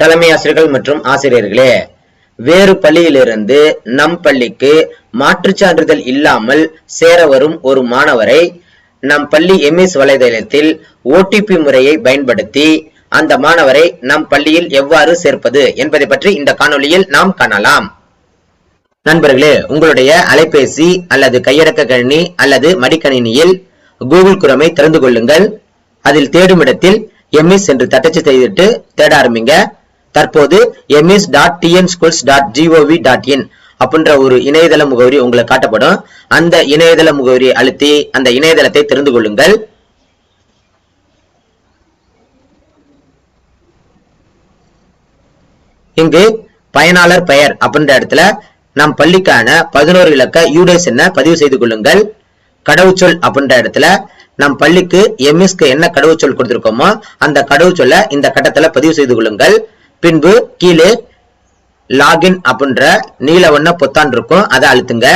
தலைமை ஆசிரியர்கள் மற்றும் ஆசிரியர்களே வேறு பள்ளியிலிருந்து நம் பள்ளிக்கு மாற்றுச் சான்றிதழ் இல்லாமல் சேர வரும் ஒரு மாணவரை நம் பள்ளி எம்எஸ் வலைதளத்தில் ஓடிபி முறையை பயன்படுத்தி அந்த மாணவரை நம் பள்ளியில் எவ்வாறு சேர்ப்பது என்பதை பற்றி இந்த காணொளியில் நாம் காணலாம். நண்பர்களே உங்களுடைய அலைபேசி அல்லது கையடக்க கணினி அல்லது மடிக்கணினியில் கூகுள் குரமை திறந்து கொள்ளுங்கள். அதில் தேடும் இடத்தில் எம்எஸ் என்று தட்டச்சு செய்துட்டு தேட ஆரம்பிங்க. தற்போது EMIS dot TN schools dot GOV dot in அப்படின்ற ஒரு இணையதள முகவரி உங்களுக்கு காட்டப்படும். அந்த இணையதள முகவரியை அழுத்தி அந்த இணையதளத்தை தெரிந்து கொள்ளுங்கள். இங்கு பயனாளர் பெயர் அப்படின்ற இடத்துல நம் பள்ளிக்கான பதினோரு இலக்க யூடேஸ் என்ன பதிவு செய்து கொள்ளுங்கள். கடவுச்சொல் அப்படின்ற இடத்துல நம் பள்ளிக்கு எம்எஸ்க்கு என்ன கடவுச்சொல் கொடுத்திருக்கோமோ அந்த கடவுச்சொல்ல இந்த கட்டத்துல பதிவு செய்து கொள்ளுங்கள். பின்பு கீழே லாகின் அப்படின்ற நீல வண்ண பொத்தான் இருக்கும். அதை அழுத்துங்க.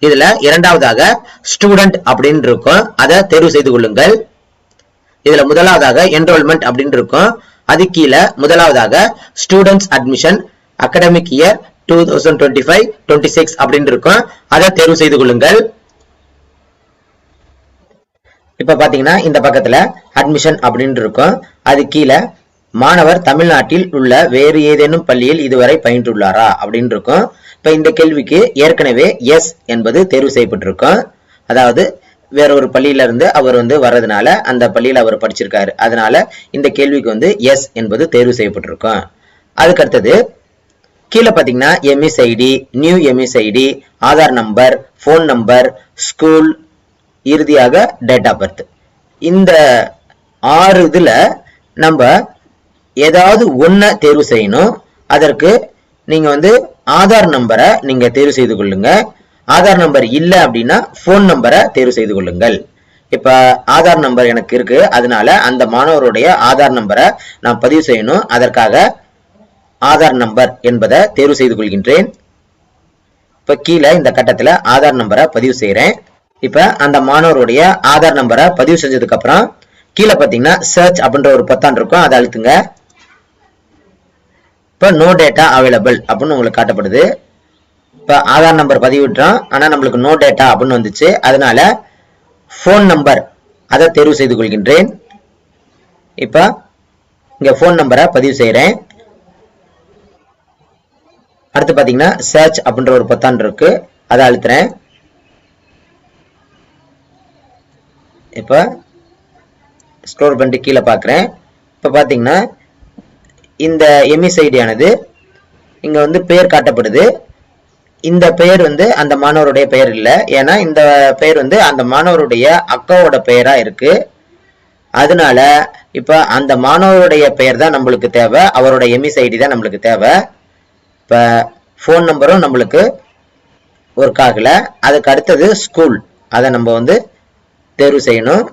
இதுல இரண்டாவதாக ஸ்டூடெண்ட் அப்படின்னு இருக்கும். அதை தேர்வு செய்து கொள்ளுங்கள். இதுல முதலாவதாக என்ரோல்மெண்ட் அப்படின்னு இருக்கும். அது கீழே முதலாவதாக students admission academic year two thousand twenty five twenty six அப்படின்னு இருக்கும். அதை தேர்வு செய்து கொள்ளுங்கள். இப்ப பாத்தீங்கன்னா இந்த பக்கத்துல அட்மிஷன் அப்படின்னு இருக்கும். அது கீழே மாணவர் தமிழ்நாட்டில் உள்ள வேறு ஏதேனும் பள்ளியில் இதுவரை பயின்றுள்ளாரா? அப்படின்னு இருக்கும் இப்போ இந்த கேள்விக்கு ஏற்கனவே எஸ் என்பது தேர்வு செய்யப்பட்டிருக்கும். அதாவது வேற ஒரு பள்ளியிலிருந்து அவர் வந்து வர்றதுனால அந்த பள்ளியில் அவர் படிச்சிருக்காரு. அதனால இந்த கேள்விக்கு வந்து எஸ் என்பது தேர்வு செய்யப்பட்டிருக்கும். அதுக்கு அடுத்தது கீழே பார்த்தீங்கன்னா EMIS ID new EMIS ID Aadhaar number phone number school இறுதியாக டேட் ஆஃப் பர்த் இந்த ஆறு இதில் நம்ம ஏதாவது ஒன்றை தேர்வு செய்யணும். அதற்கு நீங்க வந்து ஆதார் நம்பரை நீங்க தேர்வு செய்து கொள்ளுங்க. ஆதார் நம்பர் இல்லை அப்படின்னா ஃபோன் நம்பரை தேர்வு செய்து கொள்ளுங்கள். இப்ப ஆதார் நம்பர் எனக்கு இருக்கு. அதனால அந்த மாணவருடைய ஆதார் நம்பரை நான் பதிவு செய்யணும். அதற்காக ஆதார் நம்பர் என்பதை தேர்வு செய்து கொள்கின்றேன். இப்ப கீழே இந்த கட்டத்துல ஆதார் நம்பரை பதிவு செய்யறேன் இப்ப அந்த மாணவருடைய ஆதார் நம்பரை பதிவு செஞ்சதுக்கு அப்புறம் கீழே பார்த்தீங்கன்னா சர்ச் அப்படின்ற ஒரு பத்தான் இருக்கும். அதை அழுத்துங்க. இப்போ நோ டேட்டா அவைலபிள் அப்படின்னு உங்களுக்கு காட்டப்படுது. இப்போ ஆதார் நம்பர் பதிவிட்டுறோம். ஆனால் நம்மளுக்கு நோ டேட்டா அப்படின்னு வந்துச்சு. அதனால ஃபோன் நம்பர் அதை தேர்வு செய்து கொள்கின்றேன். இப்போ இங்கே ஃபோன் நம்பரை பதிவு செய்கிறேன் அடுத்து பார்த்தீங்கன்னா சர்ச் அப்படின்ற ஒரு பத்தான் இருக்கு. அதை அழுத்துறேன். இப்போ ஸ்க்ரோல் பண்ணிட்டு கீழே பார்க்குறேன். இப்போ பார்த்தீங்கன்னா இந்த எம்இசைடி இங்கே வந்து பெயர் காட்டப்படுது. இந்த பெயர் வந்து அந்த மாணவருடைய பெயர் இல்லை. ஏன்னா இந்த பெயர் வந்து அந்த மாணவருடைய அக்காவோட பெயராக இருக்குது அதனால இப்போ அந்த மாணவருடைய பெயர் தான் நம்மளுக்கு தேவை. அவரோட எம்இசைடி தான் நம்மளுக்கு தேவை. இப்போ ஃபோன் நம்பரும் நம்மளுக்கு ஒர்க் ஆகலை. அதுக்கு அடுத்தது ஸ்கூல் அதை நம்ம வந்து தேர்வு செய்யணும்.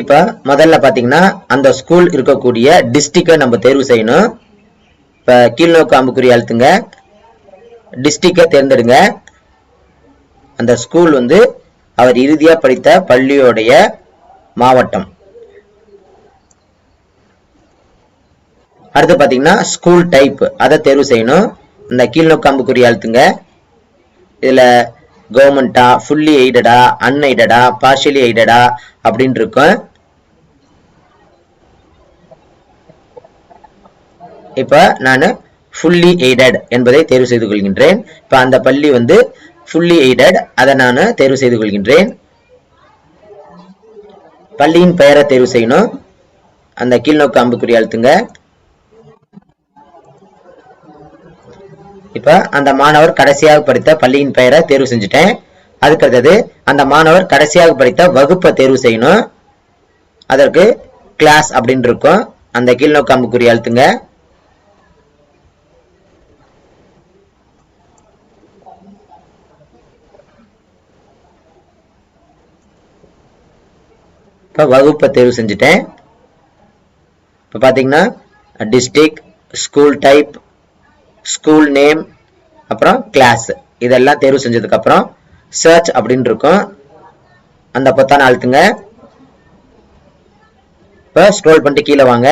இப்ப முதல்ல பாத்தீங்கன்னா அந்த ஸ்கூல் இருக்கக்கூடிய டிஸ்ட்ரிக்டை நம்ம தேர்வு செய்யணும். இப்ப கீழ்நோக்கு அம்புக்குறி அழுத்துங்க. டிஸ்ட்ரிக்டை தேர்ந்தெடுங்க. அந்த ஸ்கூல் வந்து அவர் இறுதியா படித்த பள்ளியோடைய மாவட்டம். அடுத்து பாத்தீங்கன்னா ஸ்கூல் டைப் அதை தேர்வு செய்யணும். இந்த கீழ்நோக்கு அம்புக்குறி அழுத்துங்க. இதுல கவர்மெண்ட்டா ஃபுல்லி எய்டடா அன்எய்டடா பார்ஷியலி எய்டடா அப்படின்னு இருக்கும் இப்போ நான் ஃபுல்லி எய்டட் என்பதை தேர்வு செய்து கொள்கின்றேன். இப்போ அந்த பள்ளி வந்து ஃபுல்லி எய்டட் அதை நான் தேர்வு செய்து கொள்கின்றேன். பள்ளியின் பெயரை தேர்வு செய்யணும். அந்த கீழ்நோக்கு அம்புக்குறி அழுத்துங்க. இப்போ அந்த மாணவர் கடைசியாக படித்த பள்ளியின் பெயரை தேர்வு செஞ்சுட்டேன். அதுக்கு அடுத்தது அந்த மாணவர் கடைசியாக படித்த வகுப்பை தேர்வு செய்யணும். அதற்கு கிளாஸ் அப்படின்னு இருக்கும். அந்த கீழ்நோக்கு அம்புக்குறி அழுத்துங்க. இப்போ வகுப்பை தேர்வு செஞ்சுட்டேன். இப்போ பார்த்தீங்கன்னா district school type school name அப்புறம் கிளாஸ் இதெல்லாம் தேர்வு செஞ்சதுக்கு அப்புறம் சர்ச் அப்படின்னு இருக்கும். அந்த பொத்தான அழுத்துங்க. இப்போ ஸ்க்ரோல் பண்ணிட்டு கீழே வாங்க.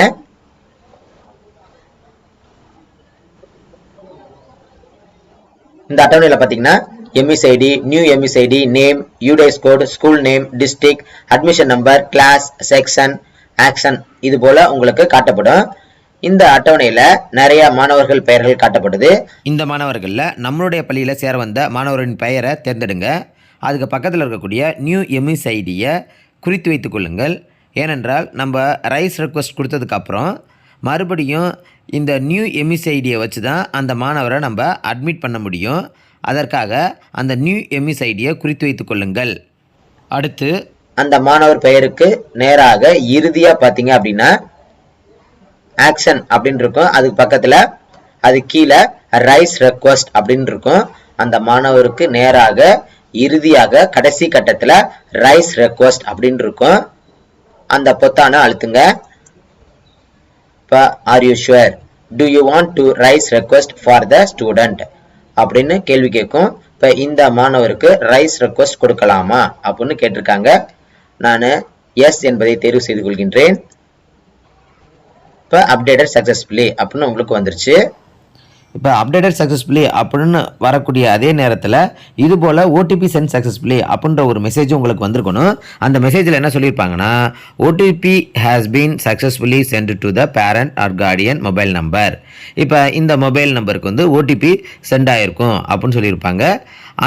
இந்த அட்டவணையில் பார்த்தீங்கன்னா EMIS ID new EMIS ID name UDISE code school name district admission number class section action இது போல உங்களுக்கு காட்டப்படும். இந்த அட்டவணையில நிறைய மாணவர்கள் பெயர்கள் காட்டப்படுது. இந்த மாணவர்களில் நம்மளுடைய பள்ளியில் சேர வந்த மாணவரின் பெயரை தேர்ந்தெடுங்க. அதுக்கு பக்கத்தில் இருக்கக்கூடிய நியூ எம்இஸ் ஐடியை குறித்து வைத்துக் கொள்ளுங்கள். ஏனென்றால் நம்ம ரைஸ் ரெக்வஸ்ட் கொடுத்ததுக்கப்புறம் மறுபடியும் இந்த நியூ எம்இஸ் ஐடியை வச்சு தான் அந்த மாணவரை நம்ம அட்மிட் பண்ண முடியும். அதற்காக அந்த நியூ எம்இஸ் ஐடியை குறித்து வைத்துக் கொள்ளுங்கள். அடுத்து அந்த மாணவர் பெயருக்கு நேராக இறுதியா பாத்தீங்க அப்படின்னா ஆக்ஷன் அப்படின்னு இருக்கும் அதுக்கு பக்கத்துல அது கீழே ரைஸ் ரெக்வஸ்ட் அப்படின்னு இருக்கும் அந்த மாணவருக்கு நேராக இறுதியாக கடைசி கட்டத்துல ரைஸ் ரெக்வஸ்ட் அப்படின்னு இருக்கும் அந்த பொத்தானை அழுத்துங்க. இப்போ are you sure do you want to raise request for the student அப்படின்னு கேள்வி கேட்கும். இப்போ இந்த மாணவருக்கு ரைஸ் ரெக்வஸ்ட் கொடுக்கலாமா? அப்படின்னு கேட்டிருக்காங்க. நான் எஸ் என்பதை தேர்வு செய்து கொள்கின்றேன். இப்போ அப்டேட்டட் சக்ஸஸ்ஃபுல்லி அப்படின்னு உங்களுக்கு வந்துருச்சு. இப்போ அப்டேட்டட் சக்ஸஸ்ஃபுல்லி அப்படின்னு வரக்கூடிய அதே நேரத்தில் இது போல் ஓடிபி சென்ட் சக்ஸஸ்ஃபுல்லி அப்படின்ற ஒரு மெசேஜ் உங்களுக்கு வந்திருக்கணும். அந்த மெசேஜில் என்ன சொல்லியிருப்பாங்கன்னா OTP has been successfully sent to the parent or guardian mobile number இப்போ இந்த மொபைல் நம்பருக்கு வந்து ஓடிபி சென்ட் ஆகிருக்கும் அப்படின்னு சொல்லியிருப்பாங்க.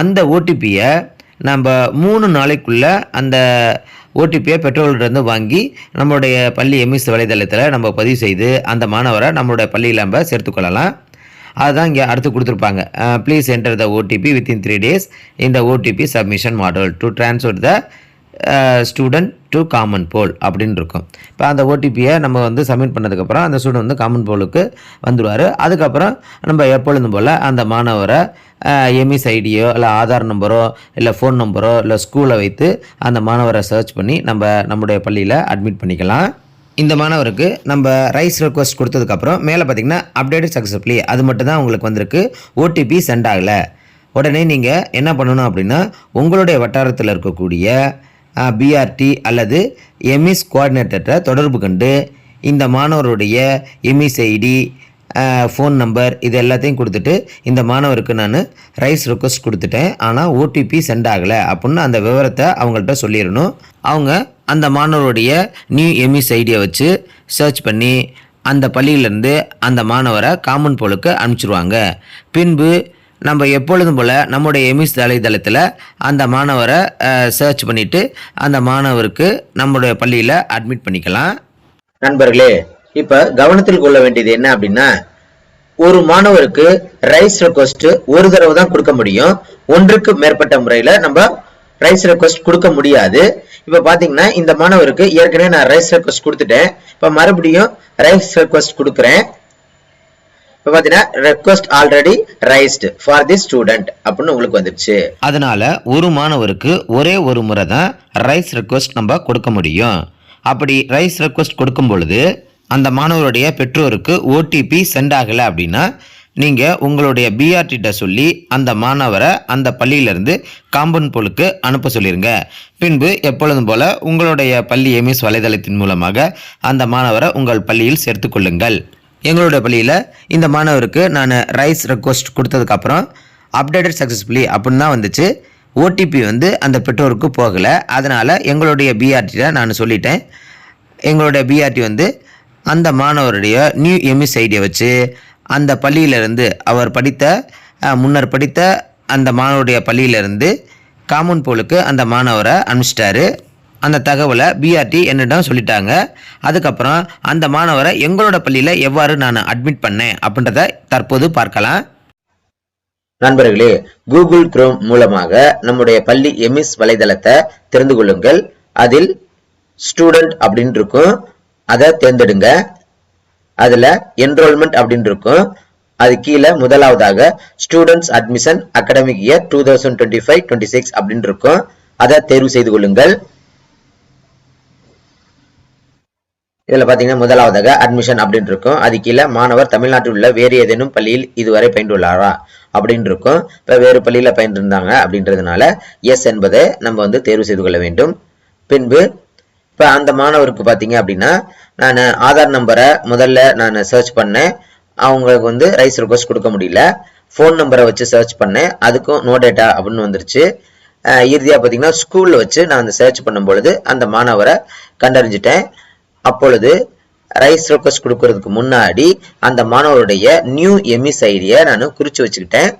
அந்த ஓடிபியை நம்ம மூணு நாளைக்குள்ள அந்த ஓடிபியை பெற்றோர்களிடம் வாங்கி நம்மளுடைய பள்ளி எம்இஸ் வலைதளத்தில் நம்ம பதிவு செய்து அந்த மாணவரை நம்மளுடைய பள்ளியில் நம்ம சேர்த்துக்கொள்ளலாம் அதுதான் இங்கே அடுத்து கொடுத்துருப்பாங்க. Please enter the OTP within three days இந்த OTP submission module to transfer the student to common pool அப்படின்னு இருக்கும் இப்போ அந்த ஓடிபியை நம்ம வந்து சப்மிட் பண்ணதுக்கப்புறம் அந்த ஸ்டூடெண்ட் வந்து காமன் போலுக்கு வந்துடுவார். அதுக்கப்புறம் நம்ம எப்பொழுதும் போல் அந்த மாணவரை எம்இஸ் ஐடியோ இல்லை ஆதார் நம்பரோ இல்லை ஃபோன் நம்பரோ இல்லை ஸ்கூலை வைத்து அந்த மாணவரை சர்ச் பண்ணி நம்ம நம்முடைய பள்ளியில் அட்மிட் பண்ணிக்கலாம். இந்த மாணவருக்கு நம்ம ரைஸ் ரெக்வஸ்ட் கொடுத்ததுக்கப்புறம் மேலே பார்த்தீங்கன்னா அப்டேட்டட் சக்ஸஸ்ஃபுல்லி அது மட்டும் தான் உங்களுக்கு வந்திருக்கு. ஓடிபி சென்ட் ஆகலை. உடனே நீங்கள் என்ன பண்ணணும் அப்படின்னா உங்களுடைய வட்டாரத்தில் இருக்கக்கூடிய பிஆர்டி அல்லது எம்இஸ் கோஆர்டினேட்டரை தொடர்பு கண்டு இந்த மாணவருடைய எம்இஸ் ஐடி ஃபோன் நம்பர் இது எல்லாத்தையும் கொடுத்துட்டு இந்த மாணவருக்கு நான் ரைஸ் ரிக்வஸ்ட் கொடுத்துட்டேன். ஆனால் ஓடிபி சென்ட் ஆகலை அப்படின்னு அந்த விவரத்தை அவங்கள்ட்ட சொல்லிடணும். அவங்க அந்த மாணவருடைய நியூ எம்இஸ் ஐடியை வச்சு சர்ச் பண்ணி அந்த பள்ளியிலேருந்து அந்த மாணவரை காமன் போலுக்கு அனுப்பிச்சிருவாங்க. பின்பு நம்ம எப்பொழுதும் போல் நம்முடைய எமிஸ் வலைதளத்தில் அந்த மாணவரை சர்ச் பண்ணிவிட்டு அந்த மாணவருக்கு நம்முடைய பள்ளியில் அட்மிட் பண்ணிக்கலாம். நண்பர்களே இப்போ கவனத்தில் கொள்ள வேண்டியது என்ன அப்படின்னா ஒரு மாணவருக்கு ரைஸ் ரெக்வஸ்ட் ஒரு தடவை தான் கொடுக்க முடியும். ஒன்றுக்கு மேற்பட்ட முறையில் நம்ம ரைஸ் ரெக்வஸ்ட் கொடுக்க முடியாது. இப்போ பார்த்தீங்கன்னா இந்த மாணவருக்கு ஏற்கனவே நான் ரைஸ் ரெக்வஸ்ட் கொடுத்துட்டேன். இப்போ மறுபடியும் ரைஸ் ரெக்வஸ்ட் கொடுக்குறேன். இப்போ பாத்தீங்கன்னா request already raised for the student அப்படின்னு உங்களுக்கு வந்துருச்சு. அதனால் ஒரு மாணவருக்கு ஒரே ஒரு முறை தான் ரைஸ் ரெக்வஸ்ட் நம்ம கொடுக்க முடியும். அப்படி ரைஸ் ரெக்வஸ்ட் கொடுக்கும் பொழுது அந்த மாணவருடைய பெற்றோருக்கு ஓடிபி சென்ட் ஆகலை அப்படின்னா நீங்கள் உங்களுடைய பிஆர்டிட்ட சொல்லி அந்த மாணவரை அந்த பள்ளியிலேருந்து காம்பவுண்ட் போலுக்கு அனுப்ப சொல்லிடுங்க பின்பு எப்பொழுதும் போல உங்களுடைய பள்ளி எமிஸ் வலைதளத்தின் மூலமாக அந்த மாணவரை உங்கள் பள்ளியில் சேர்த்துக்கொள்ளுங்கள் எங்களுடைய பள்ளியில் இந்த மாணவருக்கு நான் ரைஸ் ரெக்வஸ்ட் கொடுத்ததுக்கப்புறம் அப்டேட்டட் சக்ஸஸ்ஃபுல்லி அப்படின்னு தான் வந்துச்சு. ஓடிபி வந்து அந்த பெற்றோருக்கு போகலை. அதனால் எங்களுடைய பிஆர்டியில் நான் சொல்லிட்டேன். எங்களுடைய பிஆர்டி வந்து அந்த மாணவருடைய நியூ எம்இஸ் ஐடியை வச்சு அந்த பள்ளியிலிருந்து அவர் படித்த முன்னர் படித்த அந்த மாணவருடைய பள்ளியிலிருந்து காமன் போலுக்கு அந்த மாணவரை அனுப்பிச்சிட்டாரு. அந்த தகவலை பிஆர்டி என்னிடம் சொல்லிட்டாங்க. அதுக்கப்புறம் அந்த மாணவரை எங்களோட பள்ளியில் எவ்வாறு நான் அட்மிட் பண்ணேன் அப்படின்றத தற்போது பார்க்கலாம். நண்பர்களே கூகுள் குரோம் மூலமாக நம்முடைய பள்ளி எமிஸ் வலைதளத்தை தெரிந்து கொள்ளுங்கள். அதில் ஸ்டூடெண்ட் அப்படின்னு இருக்கும். அதை தேர்ந்தெடுங்க. அதில் என்ரோல்மெண்ட் அப்படின்னு இருக்கும். அது கீழே முதலாவதாக students admission academic year two thousand twenty five twenty six அப்படின்னு இருக்கும். அதை தேர்வு செய்து கொள்ளுங்கள். இதில் பார்த்தீங்கன்னா முதலாவதாக அட்மிஷன் அப்படின்னு இருக்கும். அது கீழே மாணவர் தமிழ்நாட்டில் உள்ள வேறு ஏதேனும் பள்ளியில் இதுவரை பயின்றுள்ளாரா அப்படின்னு இருக்கும். இப்போ வேறு பள்ளியில் பயின்றிருந்தாங்க அப்படின்றதுனால எஸ் என்பதை நம்ம வந்து தேர்வு செய்து கொள்ள வேண்டும். பின்பு இப்போ அந்த மாணவருக்கு பார்த்தீங்க அப்படின்னா நான் ஆதார் நம்பரை முதல்ல நான் சர்ச் பண்ணேன். அவங்களுக்கு வந்து ரைஸ் ரிக்வஸ்ட் கொடுக்க முடியல. ஃபோன் நம்பரை வச்சு சர்ச் பண்ணேன். அதுக்கும் நோ டேட்டா அப்படின்னு வந்துருச்சு. இறுதியாக பார்த்தீங்கன்னா ஸ்கூலில் வச்சு நான் அந்த சர்ச் பண்ணும்பொழுது அந்த மாணவரை கண்டறிஞ்சிட்டேன். அப்பொழுது ரைஸ் ரெக்வஸ்ட் கொடுக்கறதுக்கு முன்னாடி அந்த மாணவருடைய நியூ எமிஸ் ஐடியை நான் குறித்து வச்சுக்கிட்டேன்.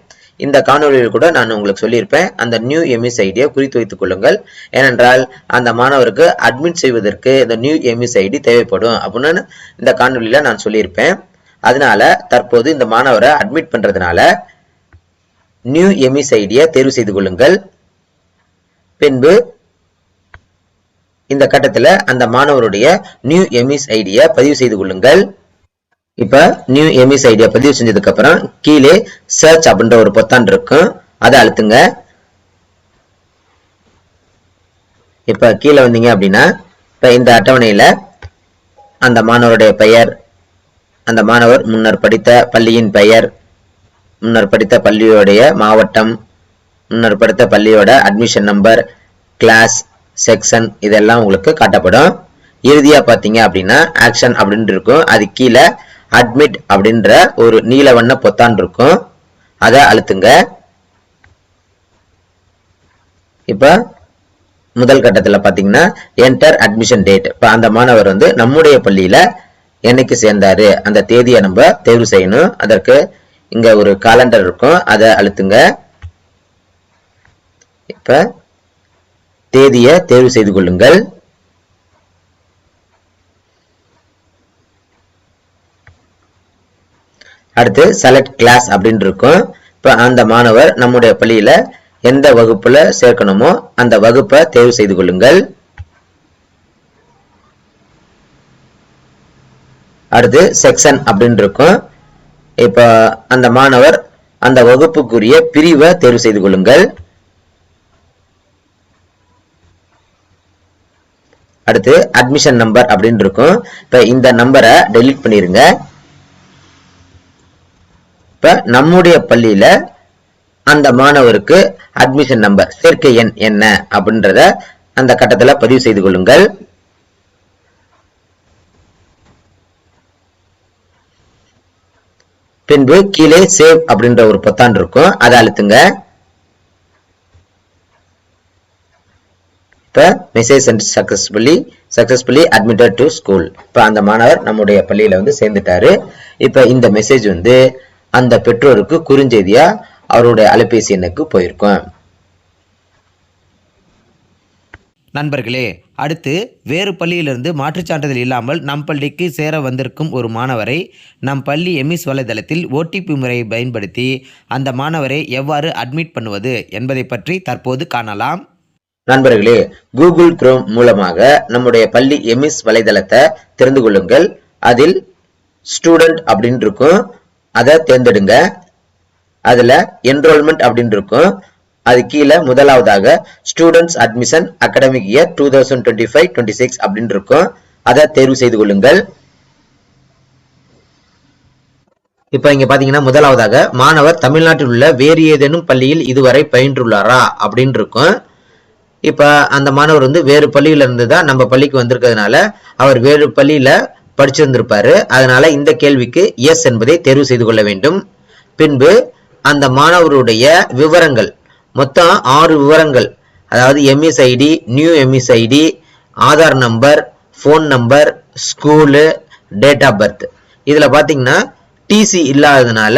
இந்த காணொலியில் கூட நான் உங்களுக்கு சொல்லியிருப்பேன். அந்த நியூ எமிஸ் ஐடியை குறித்து வைத்துக் கொள்ளுங்கள். ஏனென்றால் அந்த மாணவருக்கு அட்மிட் செய்வதற்கு இந்த நியூ எமிஸ் ஐடி தேவைப்படும் அப்படின்னு இந்த காணொலியில் நான் சொல்லியிருப்பேன். அதனால தற்போது இந்த மாணவரை அட்மிட் பண்ணுறதுனால நியூ எமிஸ் ஐடியை தேர்வு செய்து கொள்ளுங்கள். பின்பு இந்த கட்டத்துல அந்த மாணவருடைய நியூ எமிஸ் ஐடியை பதிவு செய்து கொள்ளுங்கள். இப்ப நியூ எமிஸ் ஐடியா பதிவு செஞ்சதுக்கு அப்புறம் கீழே சர்ச் அப்படின்ற ஒரு பொத்தான் இருக்கும். அதை அழுத்துங்க. இப்ப கீழே வந்தீங்க அப்படின்னா இப்போ இந்த அட்டவணையில அந்த மாணவருடைய பெயர் அந்த மாணவர் முன்னர் படித்த பள்ளியின் பெயர் முன்னர் படித்த பள்ளியோடைய மாவட்டம் முன்னர் படித்த பள்ளியோட அட்மிஷன் நம்பர் கிளாஸ் செக்ஷன் இதெல்லாம் உங்களுக்கு காட்டப்படும். இறுதியா பாத்தீங்க அப்படின்னா ஆக்ஷன் அப்படின்னு இருக்கும். அது கீழே அட்மிட் அப்படின்ற ஒரு நீல வண்ண பொத்தான் இருக்கும். அதை அழுத்துங்க. இப்ப முதல் கட்டத்துல பாத்தீங்கன்னா என்டர் அட்மிஷன் டேட் இப்ப அந்த மாணவர் வந்து நம்முடைய பள்ளியில என்னைக்கு சேர்ந்தாரு? அந்த தேதியை நம்ம தேர்வு செய்யணும். அதற்கு இங்க ஒரு காலண்டர் இருக்கும். அதை அழுத்துங்க. இப்ப தேதியை தேர்வு செய்து கொள்ளுங்கள். அடுத்து செலக்ட் கிளாஸ் அப்படின்னு இருக்கும். இப்ப அந்த மாணவர் நம்முடைய பள்ளியில எந்த வகுப்புல சேர்க்கணுமோ அந்த வகுப்பை தேர்வு செய்து கொள்ளுங்கள். அடுத்து செக்ஷன் அப்படின்னு இருக்கும். இப்போ அந்த மாணவர் அந்த வகுப்புக்குரிய பிரிவை தேர்வு செய்து கொள்ளுங்கள். அடுத்து அட்மிஷன் நம்பர் அப்படின்னு இருக்கும். இப்போ இந்த நம்பரை டெலீட் பண்ணிடுங்க இப்போ நம்முடைய பள்ளியில் அந்த மாணவருக்கு அட்மிஷன் நம்பர் சேர்க்கை எண் என்ன அப்படின்றத அந்த கட்டத்தில் பதிவு செய்து கொள்ளுங்கள். பின்பு கீழே சேவ் அப்படின்ற ஒரு பொத்தான் இருக்கும். அதை அழுத்துங்க. இப்போ message sent successfully successfully admitted to school இப்போ அந்த மாணவர் நம்முடைய பள்ளியில் வந்து சேர்ந்துட்டாரு. இப்போ இந்த மெசேஜ் வந்து அந்த பெற்றோருக்கு குறுஞ்செய்தியாக அவருடைய அலைபேசி எண்ணுக்கு போயிருக்கும். நண்பர்களே அடுத்து வேறு பள்ளியிலிருந்து மாற்றுச் சான்றிதழ் இல்லாமல் நம் பள்ளிக்கு சேர வந்திருக்கும் ஒரு மாணவரை நம் பள்ளி எம்இஸ் வலைதளத்தில் ஓடிபி முறையை பயன்படுத்தி அந்த மாணவரை எவ்வாறு அட்மிட் பண்ணுவது என்பதை பற்றி தற்போது காணலாம். நண்பர்களே கூகுள் குரோம் மூலமாக நம்முடைய பள்ளி எமிஸ் வலைதளத்தை தெரிந்து கொள்ளுங்கள். அதில் ஸ்டூடெண்ட் அப்படின்னு இருக்கும். அதை தேர்ந்தெடுங்க. அதுல என்ரோல்மெண்ட் அப்படின்னு இருக்கும். அது கீழே முதலாவதாக students admission academic year two thousand twenty five twenty six அப்படின்னு இருக்கும். அதை தேர்வு செய்து கொள்ளுங்கள். இப்போ இங்க பாத்தீங்கன்னா முதலாவதாக மாணவர் தமிழ்நாட்டில் உள்ள வேறு ஏதேனும் பள்ளியில் இதுவரை பயின்றுள்ளாரா அப்படின்னு இருக்கும். இப்போ அந்த மாணவர் வந்து வேறு பள்ளியில இருந்து தான் நம்ம பள்ளிக்கு வந்திருக்கிறதுனால அவர் வேறு பள்ளியில படிச்சிருந்திருப்பாரு. அதனால இந்த கேள்விக்கு எஸ் என்பதை தேர்வு செய்து கொள்ள வேண்டும். பின்பு அந்த மாணவருடைய விவரங்கள் மொத்தம் ஆறு விவரங்கள் அதாவது EMIS ID new EMIS ID Aadhaar number phone number school date of birth இதில் பார்த்தீங்கன்னா டிசி இல்லாததுனால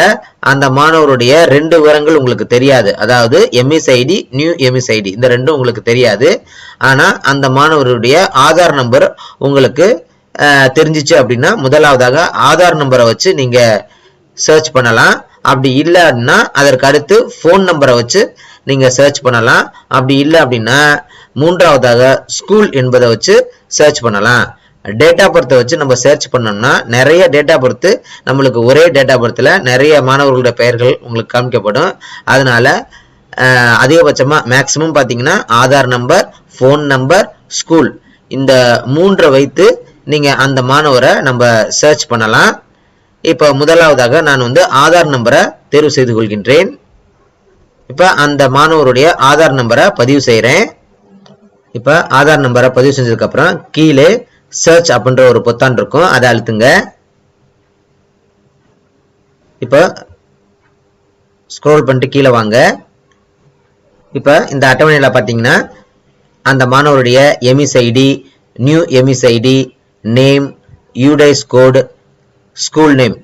அந்த மாணவருடைய ரெண்டு விவரங்கள் உங்களுக்கு தெரியாது. அதாவது எம்இஸ்ஐடி நியூ எம்இஸ்ஐடி இந்த ரெண்டும் உங்களுக்கு தெரியாது. ஆனால் அந்த மாணவருடைய ஆதார் நம்பர் உங்களுக்கு தெரிஞ்சிச்சு அப்படின்னா முதலாவதாக ஆதார் நம்பரை வச்சு நீங்கள் சர்ச் பண்ணலாம். அப்படி இல்லை அப்படின்னா அதற்கு அடுத்து ஃபோன் நம்பரை வச்சு நீங்கள் சர்ச் பண்ணலாம். அப்படி இல்லை அப்படின்னா மூன்றாவதாக ஸ்கூல் என்பதை வச்சு சர்ச் பண்ணலாம். டேட்டா பர்த்தை வச்சு நம்ம சர்ச் பண்ணோம்னா நிறைய டேட்டா பர்த்து நம்மளுக்கு ஒரே டேட்டா பர்த்தில் நிறைய மாணவர்களுடைய பெயர்கள் உங்களுக்கு காமிக்கப்படும். அதனால் அதிகபட்சமாக மேக்ஸிமம் பார்த்தீங்கன்னா Aadhaar number phone number school இந்த மூன்றை வைத்து நீங்கள் அந்த மாணவரை நம்ம சர்ச் பண்ணலாம். இப்போ முதலாவதாக நான் வந்து ஆதார் நம்பரை தேர்வு செய்து கொள்கின்றேன். இப்போ அந்த மாணவருடைய ஆதார் நம்பரை பதிவு செய்கிறேன் இப்போ ஆதார் நம்பரை பதிவு செஞ்சதுக்கப்புறம் கீழே சர்ச் அப்படின்ற ஒரு பொத்தான் இருக்கும். அதை அழுத்துங்க. இப்போ ஸ்க்ரோல் பண்ணிட்டு கீழே வாங்க. இப்போ இந்த அட்டவணையில் பார்த்தீங்கன்னா அந்த மாணவருடைய EMIS ID new EMIS ID name UDISE code school name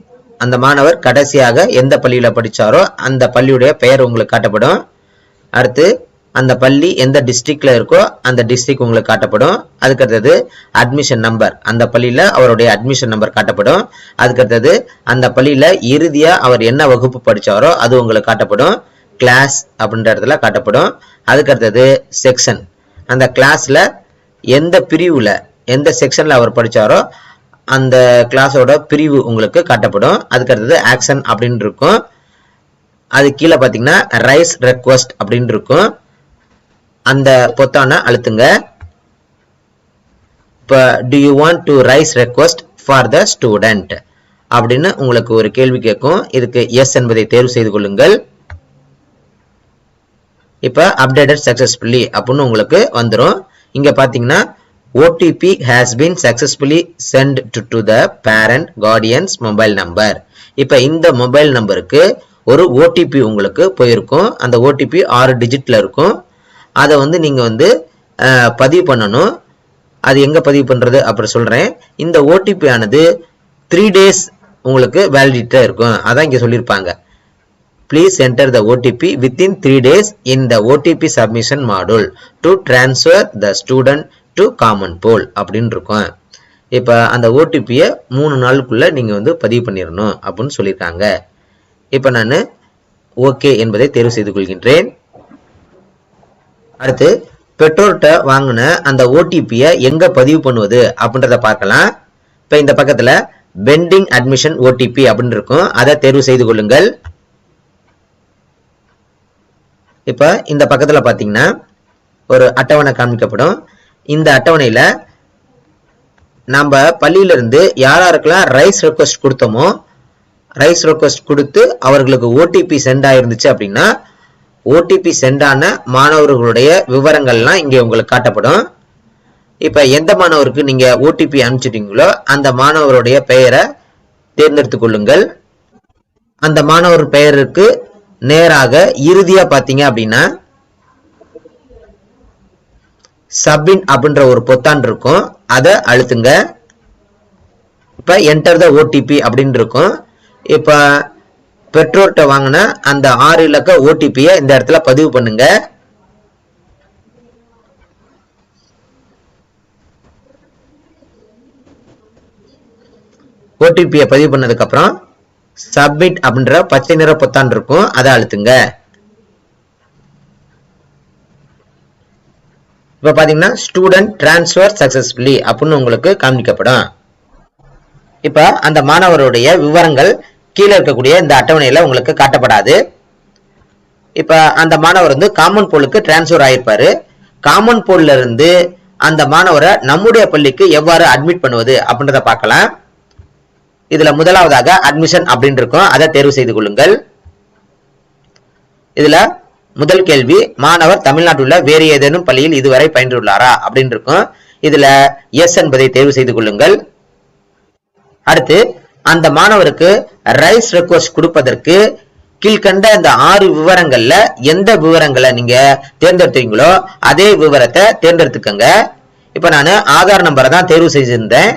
அந்த மாணவர் கடைசியாக எந்த பள்ளியில் படித்தாரோ அந்த பள்ளியுடைய பெயர் உங்களுக்கு காட்டப்படும். அடுத்து அந்த பள்ளி எந்த டிஸ்ட்ரிக்டில் இருக்கோ அந்த டிஸ்ட்ரிக் உங்களுக்கு காட்டப்படும். அதுக்கடுத்தது அட்மிஷன் நம்பர் அந்த பள்ளியில் அவருடைய அட்மிஷன் நம்பர் காட்டப்படும். அதுக்கடுத்தது அந்த பள்ளியில் இறுதியாக அவர் என்ன வகுப்பு படித்தாரோ அது உங்களுக்கு காட்டப்படும். கிளாஸ் அப்படின்ற இடத்துல காட்டப்படும். அதுக்கடுத்தது செக்ஷன் அந்த கிளாஸில் எந்த பிரிவில் எந்த செக்ஷனில் அவர் படித்தாரோ அந்த கிளாஸோட பிரிவு உங்களுக்கு காட்டப்படும். அதுக்கடுத்தது ஆக்ஷன் அப்படின்னு இருக்கும். அது கீழே பார்த்தீங்கன்னா ரைஸ் ரெக்வஸ்ட் அப்படின்னு இருக்கும். அந்த பொத்தானை அழுத்துங்க. இப்போ do you want to raise request for the student அப்படின்னு உங்களுக்கு ஒரு கேள்வி கேட்கும். இதுக்கு எஸ் என்பதை தேர்வு செய்து கொள்ளுங்கள். இப்போ அப்டேட்டட் சக்ஸஸ்ஃபுல்லி அப்படின்னு உங்களுக்கு வந்துடும் இங்கே பார்த்தீங்கன்னா OTP has been successfully sent to to the parent guardians mobile number இப்போ இந்த மொபைல் நம்பருக்கு ஒரு ஓடிபி உங்களுக்கு போயிருக்கும். அந்த ஓடிபி ஆறு டிஜிட்டில் இருக்கும். அதை வந்து நீங்கள் வந்து பதிவு பண்ணணும். அது எங்கே பதிவு பண்ணுறது அப்புறம் சொல்கிறேன் இந்த ஓடிபி ஆனது த்ரீ டேஸ் உங்களுக்கு வேலிடிட்டாக இருக்கும். அதான் இங்கே சொல்லியிருப்பாங்க. Please enter the OTP within 3 days in the OTP submission module to transfer the student to common pool அப்படின்னு இருக்கும். இப்போ அந்த ஓடிபியை மூணு நாளுக்குள்ளே நீங்கள் வந்து பதிவு பண்ணிடணும் அப்படின்னு சொல்லியிருக்காங்க. இப்போ நான் ஓகே என்பதை தேர்வு செய்து கொள்கின்றேன். அடுத்து பெற்றோர்கிட்ட வாங்கின அந்த ஓடிபியை எங்க பதிவு பண்ணுவது அப்படின்றத பார்க்கலாம். இப்போ இந்த பக்கத்தில் பெண்டிங் அட்மிஷன் ஓடிபி அப்படின்னு இருக்கும். அதை தேர்வு செய்து கொள்ளுங்கள். இப்போ இந்த பக்கத்தில் பார்த்தீங்கன்னா ஒரு அட்டவணை காண்பிக்கப்படும். இந்த அட்டவணையில் நம்ம பள்ளியிலிருந்து யார் யாருக்கெல்லாம் ரைஸ் ரெக்வஸ்ட் கொடுத்தோமோ ரைஸ் ரெக்வஸ்ட் கொடுத்து அவர்களுக்கு ஓடிபி சென்ட் ஆயிருந்துச்சு அப்படின்னா ஓடிபி சென்ட் மாணவர்களுடைய விவரங்கள்லாம் இங்கே உங்களுக்கு காட்டப்படும். இப்போ எந்த மாணவருக்கு நீங்கள் ஓடிபி அனுப்பிச்சிட்டீங்களோ அந்த மாணவருடைய பெயரை தேர்ந்தெடுத்து கொள்ளுங்கள். அந்த மாணவர் பெயருக்கு நேராக இறுதியாக பார்த்தீங்க அப்படின்னா சப்மிட் அப்படின்ற ஒரு பொத்தான் இருக்கும். அதை அழுத்துங்க. இப்போ என்டர் த ஓடிபி அப்படின்னு இருக்கும். இப்போ பெற்றோர்கிட்ட வாங்கின அந்த ஆறு இலக்க ஓடிபியை இந்த இடத்துல பதிவு பண்ணுங்க. ஓடிபியை பதிவு பண்ணதுக்கு அப்புறம் சப்மிட் அப்படின்ற பச்சை நிற பொத்தான் இருக்கும். அதை அழுத்துங்க. இப்போ பார்த்தீங்கன்னா ஸ்டூடெண்ட் டிரான்ஸ்ஃபர் சக்ஸஸ்ஃபுல்லி அப்படின்னு உங்களுக்கு காமிக்கப்படும் இப்போ அந்த மாணவருடைய விவரங்கள் கீழே இருக்கக்கூடிய இந்த அட்டவணையில் உங்களுக்கு காட்டப்படாது. இப்போ அந்த மாணவர் வந்து காமன் போலுக்கு டிரான்ஸ்ஃபர் ஆயிருப்பாரு. காமன் போல்ல இருந்து அந்த மாணவரை நம்முடைய பள்ளிக்கு எவ்வாறு அட்மிட் பண்ணுவது அப்படின்றத பார்க்கலாம். இதுல முதலாவதாக அட்மிஷன் அப்படின்னு இருக்கும். அதை தேர்வு செய்து கொள்ளுங்கள். இதுல முதல் கேள்வி மாணவர் தமிழ்நாட்டில் உள்ள வேறு ஏதேனும் பள்ளியில் இதுவரை பயின்றுள்ளாரா அப்படின்னு இருக்கும். இதுல எஸ் என்பதை தேர்வு செய்து கொள்ளுங்கள். அடுத்து அந்த மாணவருக்கு ரைஸ் ரெக்வஸ்ட் கொடுப்பதற்கு கீழ்கண்ட இந்த ஆறு விவரங்கள்ல எந்த விவரங்களை நீங்க தேர்ந்தெடுத்தீங்களோ அதே விவரத்தை தேர்ந்தெடுத்துக்கங்க. இப்ப நான் ஆதார் நம்பரை தான் தேர்வு செய்திருந்தேன்.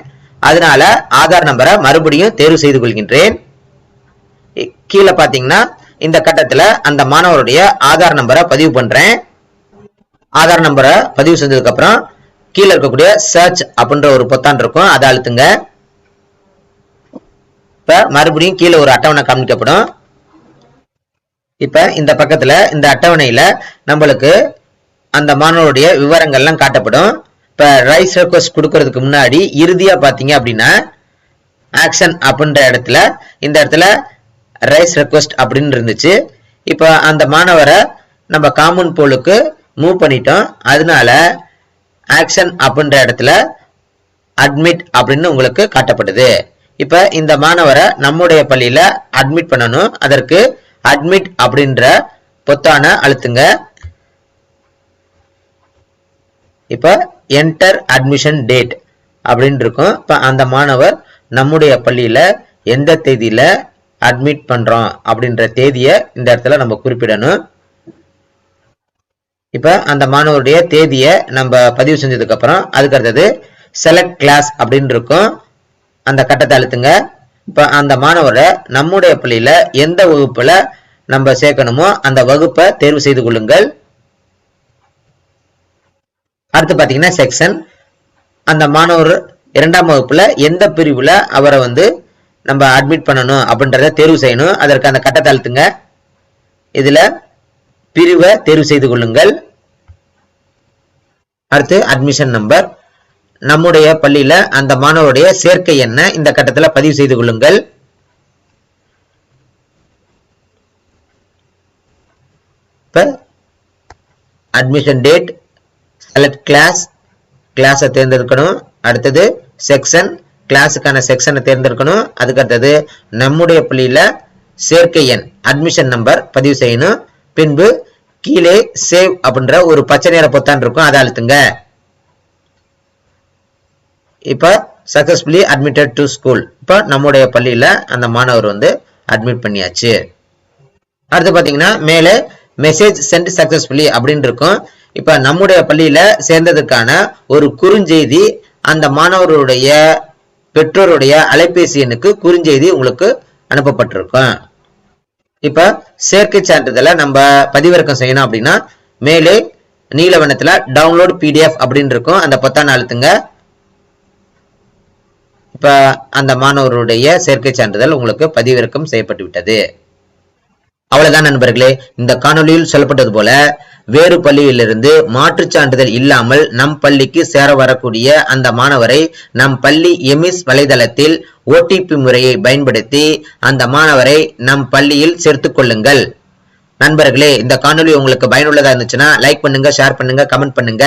அதனால ஆதார் நம்பரை மறுபடியும் தேர்வு செய்து கொள்கின்றேன். கீழே பாத்தீங்கன்னா இந்த கட்டத்துல அந்த மாணவருடைய ஆதார் நம்பரை பதிவு பண்றேன். ஆதார் நம்பரை பதிவு செஞ்சதுக்கு அப்புறம் கீழே இருக்கக்கூடிய சர்ச் அப்படின்ற ஒரு பொத்தான் இருக்கும் அதை அழுத்துங்க. இப்ப மறுபடியும் கீழே ஒரு அட்டவணை காமிக்கப்படும் இப்ப இந்த பக்கத்துல இந்த அட்டவணையில நம்மளுக்கு அந்த மாணவருடைய விவரங்கள்லாம் காட்டப்படும். இப்ப ரைஸ் ரெக்வஸ்ட் கொடுக்கறதுக்கு முன்னாடி இறுதியா பாத்தீங்க அப்படின்னா ஆக்ஷன் அப்படின்ற இடத்துல இந்த இடத்துல ரைஸ் ரெக்வஸ்ட் அப்படின்னு இருந்துச்சு. இப்போ அந்த மாணவரை நம்ம காமன் போலுக்கு மூவ் பண்ணிட்டோம். அதனால ஆக்ஷன் அப்படின்ற இடத்துல அட்மிட் அப்படின்னு உங்களுக்கு காட்டப்படுது. இப்போ இந்த மாணவரை நம்முடைய பள்ளியில அட்மிட் பண்ணணும். அதற்கு அட்மிட் அப்படின்ற பொத்தான அழுத்துங்க. இப்போ என்டர் அட்மிஷன் டேட் அப்படின்னு இருக்கும். இப்போ அந்த மாணவர் நம்முடைய பள்ளியில எந்த தேதியில அட்மிட் பண்றோம் அப்படின்ற தேதியை இந்த இடத்துல நம்ம குறிப்பிடணும். இப்ப அந்த மாணவருடைய தேதியை நம்ம பதிவு செஞ்சதுக்கு அப்புறம் அதுக்கு அடுத்தது செலக்ட் கிளாஸ் அப்படின்னு இருக்கும். அந்த கட்டத்தை அழுத்துங்க. இப்ப அந்த மாணவரை நம்முடைய பள்ளியில் எந்த வகுப்புல நம்ம சேர்க்கணுமோ அந்த வகுப்பை தேர்வு செய்து கொள்ளுங்கள். அடுத்து பாத்தீங்கன்னா செக்ஷன் அந்த மாணவர் இரண்டாம் வகுப்புல எந்த பிரிவுல அவரை வந்து நம்ம அட்மிட் பண்ணணும் அப்படின்றத தேர்வு செய்யணும். அதற்கு அந்த கட்டத்தை அழுத்துங்க. இதுல பிரிவை தேர்வு செய்து கொள்ளுங்கள். அடுத்து அட்மிஷன் நம்பர் நம்முடைய பள்ளியில அந்த மாணவருடைய சேர்க்கை என்ன? இந்த கட்டத்தில் பதிவு செய்து கொள்ளுங்கள். இப்போ அட்மிஷன் டேட் செலக்ட் கிளாஸ் கிளாஸை தேர்ந்தெடுக்கணும். அடுத்தது செக்ஷன் கிளாஸுக்கான செக்ஷனை தேர்ந்தெடுக்கணும். அதுக்கு அடுத்தது நம்முடைய பள்ளியில சேர்க்கை எண் அட்மிஷன் நம்பர் பதிவு செய்யணும். பின்பு கீழே சேவ் அப்படின்ற ஒரு பச்சை நிற பொத்தான் இருக்கும் அதை அழுத்துங்க. இப்போ சக்சஸ்ஃபுல்லி அட்மிட்டட் டு ஸ்கூல் இப்போ நம்முடைய பள்ளியில் அந்த மாணவர் வந்து அட்மிட் பண்ணியாச்சு. அடுத்து பார்த்தீங்கன்னா மேலே மெசேஜ் சென்ட் சக்சஸ்ஃபுல்லி அப்படின்னு இருக்கும். இப்போ நம்முடைய பள்ளியில் சேர்ந்ததுக்கான ஒரு குறுஞ்செய்தி அந்த மாணவருடைய பெற்றோருடைய அலைபேசி எண்ணுக்கு குறுஞ்செய்தி உங்களுக்கு அனுப்பப்பட்டிருக்கும். இப்போ சேர்க்கை சான்றிதழை நம்ம பதிவிறக்கம் செய்யணும் அப்படின்னா மேலே நீலவனத்தில் டவுன்லோட் பிடிஎஃப் அப்படின்னு இருக்கும். அந்த பொத்தான அழுத்துங்க. இப்போ அந்த மாணவருடைய சேர்க்கை சான்றிதழ் உங்களுக்கு பதிவிறக்கம் செய்யப்பட்டு விட்டது அவ்வளவுதான் நண்பர்களே இந்த காணொளியில் சொல்லப்பட்டது போல வேறு பள்ளியிலிருந்து மாற்றுச் சான்றிதழ் இல்லாமல் நம் பள்ளிக்கு சேர வரக்கூடிய அந்த மாணவரை நம் பள்ளி எமிஸ் வலைதளத்தில் ஓடிபி முறையை பயன்படுத்தி அந்த மாணவரை நம் பள்ளியில் சேர்த்து கொள்ளுங்கள். நண்பர்களே இந்த காணொளி உங்களுக்கு பயனுள்ளதா இருந்துச்சுன்னா லைக் பண்ணுங்க ஷேர் பண்ணுங்க கமெண்ட் பண்ணுங்க.